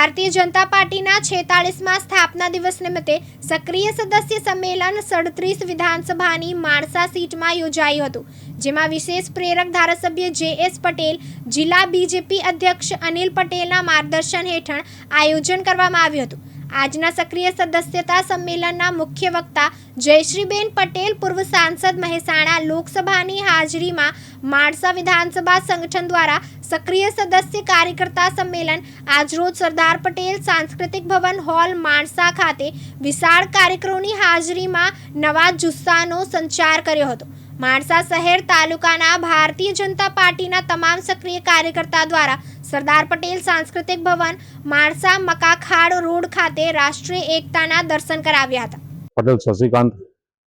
ભારતીય જનતા પાર્ટીના છેતાળીસમાં સ્થાપના દિવસ નિમિત્તે સક્રિય સદસ્ય સંમેલન સડત્રીસ વિધાનસભાની માણસા સીટમાં યોજાયું હતું, જેમાં વિશેષ પ્રેરક ધારાસભ્ય જે એસ પટેલ, જિલ્લા બીજેપી અધ્યક્ષ અનિલ પટેલના માર્ગદર્શન હેઠળ આયોજન કરવામાં આવ્યું હતું. આજના સક્રિય સદસ્યતા સંમેલનના મુખ્ય વક્તા જયશ્રીબેન પટેલ, પૂર્વ સાંસદ મહેસાણા લોકસભાની હાજરીમાં માણસા વિધાનસભા સંગઠન દ્વારા સક્રિય સદસ્ય કાર્યકર્તા સંમેલન આજરોજ સરદાર પટેલ સાંસ્કૃતિક ભવન હોલ માણસા ખાતે વિશાળ કાર્યક્રમોની હાજરીમાં નવા જુસ્સાનો સંચાર કર્યો હતો. માણસા શહેર તાલુકાના ભારતીય જનતા પાર્ટીના તમામ સક્રિય કાર્યકર્તા દ્વારા સરદાર પટેલ સાંસ્કૃતિક ભવન માણસા મકાખાડ રોડ ખાતે રાષ્ટ્રીય એકતાના દર્શન કરાવ્યા હતા. પટેલ શશિકાંત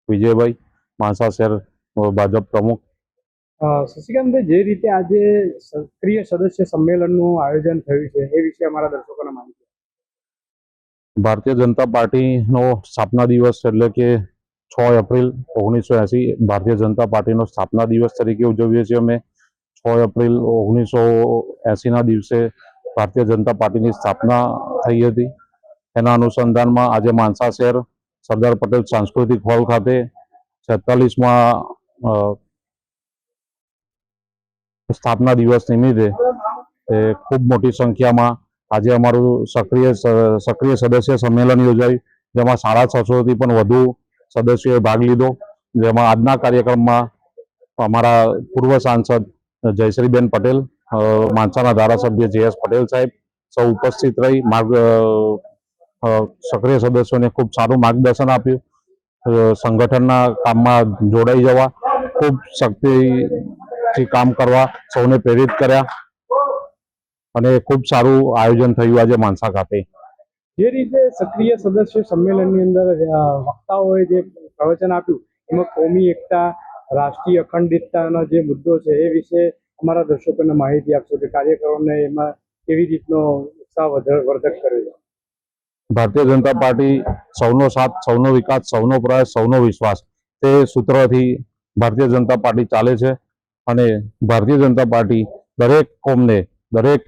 વિજયભાઈ માણસા શહેર ભાજપ પ્રમુખ. શશિકાંતભાઈ જે રીતે આજે સક્રિય સદસ્ય સંમેલનનું આયોજન થયું છે એ વિશે અમારા દર્શકોને માહિતી ભારતીય જનતા પાર્ટીનો સ્થાપના દિવસ એટલે કે છ એપ્રિલ ઓગણીસો એંસી ભારતીય જનતા પાર્ટીનો સ્થાપના દિવસ તરીકે ઉજવીએ છીએ અમે. છ એપ્રિલ ઓગણીસો એંસીના દિવસે ભારતીય જનતા પાર્ટીની સ્થાપના થઈ હતી. એના અનુસંધાનમાં આજે માનસા શહેર સરદાર પટેલ સાંસ્કૃતિક હોલ ખાતે છેતાલીસમાં સ્થાપના દિવસ નિમિત્તે ખૂબ મોટી સંખ્યામાં આજે અમારું સક્રિય સક્રિય સદસ્ય સંમેલન યોજાયું, જેમાં સાડા છસોથી પણ વધુ સદસ્યોએ ભાગ લીધો. જેમાં આજના કાર્યક્રમમાં અમારા પૂર્વ સાંસદ જયશ્રીબેન પટેલ માનસાના ધારાસભ્ય જે એસ પટેલ સાહેબ સૌ ઉપસ્થિત રહી. માર્ગ સક્રિય સદસ્યોને ખૂબ સારું માર્ગદર્શન આપ્યું. સંગઠનના કામમાં જોડાઈ જવા, ખૂબ શક્તિથી કામ કરવા સૌને પ્રેરિત કર્યા. અને ખૂબ સારું આયોજન થયું આજે માનસા ખાતે. જે રીતે સક્રિય સદસ્ય સંમેલનની અંદર વક્તાઓએ જે પ્રવચન આપ્યું, એમાં કોમી એકતા, રાષ્ટ્રીય અખંડિતતાનો જે મુદ્દો છે એ વિશે અમારા દર્શકોને માહિતી આપશો કે કાર્યકરોને એમાં કેવી રીતનો ઉત્સાહ વર્ધક કર્યો છે. ભારતીય જનતા પાર્ટી સૌનો સાથ, સૌનો વિકાસ, સૌનો પ્રયાસ, સૌનો વિશ્વાસ, તે સૂત્રથી ભારતીય જનતા પાર્ટી ચાલે છે અને ભારતીય જનતા પાર્ટી દરેક કોમને, દરેક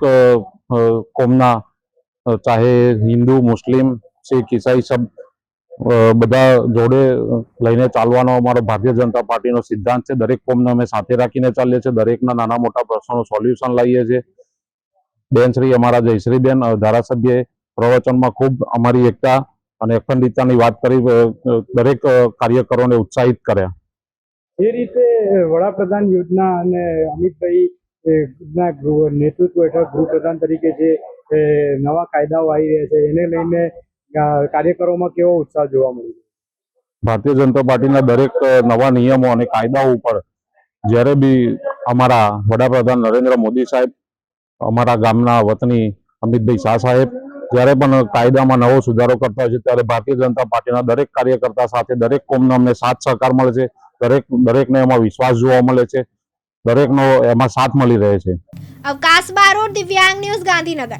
કોમના ચાહે હિન્દુ મુસ્લિમ શીખ ઈસાઈ સબ બધા જોડે લઈને ચાલવાનો અમારો ભારતીય જનતા પાર્ટીનો સિદ્ધાંત છે. દરેક કોમને અમે સાથે રાખીને ચાલીએ છીએ. દરેકના નાના મોટા પ્રશ્નોનું સોલ્યુશન લાવીએ છીએ. બેન શ્રી અમારા જયશ્રીબેન ધારાસભ્યએ પ્રવચનમાં ખૂબ અમારી એકતા અને અખંડિતતાની વાત કરી દરેક કાર્યકરોને ઉત્સાહિત કર્યા. જે રીતે વડાપ્રધાન યોજના અને અમિતભાઈ એ, ના નેતૃત્વ હેઠળ ગૃહપ્રધાન તરીકે જે નવા કાયદાઓ આવી રહ્યા છે, એને લઈને કાર્યકરોમાં કેવો ઉત્સાહ જોવા મળ્યો? ભારતીય જનતા પાર્ટીના દરેક નવા નિયમો અને કાયદાઓ ઉપર જ્યારે બી અમારા વડાપ્રધાન નરેન્દ્ર મોદી સાહેબ, અમારા ગામના વતની અમિતભાઈ શાહ સાહેબ, જ્યારે પણ કાયદામાં નવો સુધારો કરતા હોય છે, ત્યારે ભારતીય જનતા પાર્ટીના દરેક કાર્યકર્તા સાથે દરેક કોમને અમને સાથ સહકાર મળે છે, દરેક, દરેકને એમાં વિશ્વાસ જોવા મળે છે. દરેકનો એમાં સાથ મળી રહે છે. અવકાશ બારોટ દિવ્યાંગ ન્યૂઝ ગાંધીનગર.